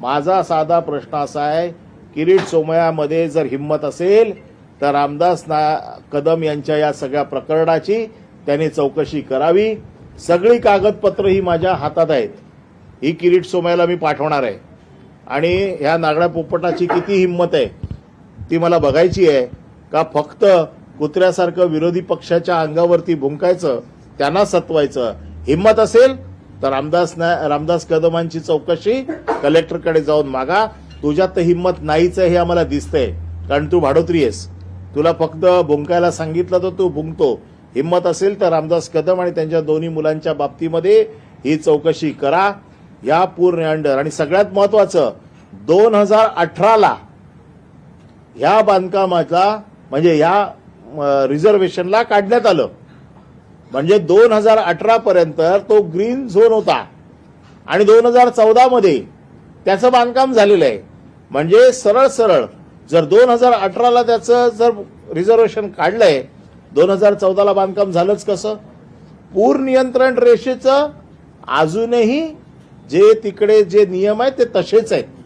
माझा साधा प्रश्न असा आहे किरीट सोमयामध्ये जर हिंमत असेल तर रामदास ना कदम यांच्या या सगळ्या प्रकरणाची त्यांनी चौकशी करावी. सगळी कागदपत्र ही माझ्या हातात आहेत. ही किरीट सोमयाला मी पाठवणार आहे. आणि ह्या नागड्या पोपटाची किती हिंमत आहे ती मला बघायची आहे. का फक्त कुत्र्यासारखं विरोधी पक्षाच्या अंगावरती भुंकायचं त्यांना सतवायचं. हिंमत असेल तर रामदास ना- रामदास कदमांची चौकशी कलेक्टरकडे जाऊन मागा. तुझ्यात तर हिंमत नाहीच आहे हे आम्हाला दिसतंय. कारण तू भाडोत्री आहेस. तुला फक्त भुंकायला सांगितलं तर तू भुंकतो हिंमत असेल तर रामदास कदम आणि त्यांच्या दोन्ही मुलांच्या बाबतीमध्ये ही चौकशी करा. या पूर्ण अंडर आणि सगळ्यात महत्वाचं दोन हजार अठराला ह्या बांधकामाचा म्हणजे ह्या रिझर्वेशनला काढण्यात आलं. म्हणजे दोन हजार अठरा पर्यंत तो ग्रीन झोन होता. आणि दोन हजार चौदामध्ये त्याचं बांधकाम झालेलं आहे. म्हणजे सरळ सरळ जर दोन हजार अठराला त्याचं जर रिझर्वेशन काढलंय दोन हजार चौदाला बांधकाम झालंच कसं? पूर नियंत्रण रेषेचं अजूनही जे तिकडे जे नियम आहेत ते तसेच आहेत.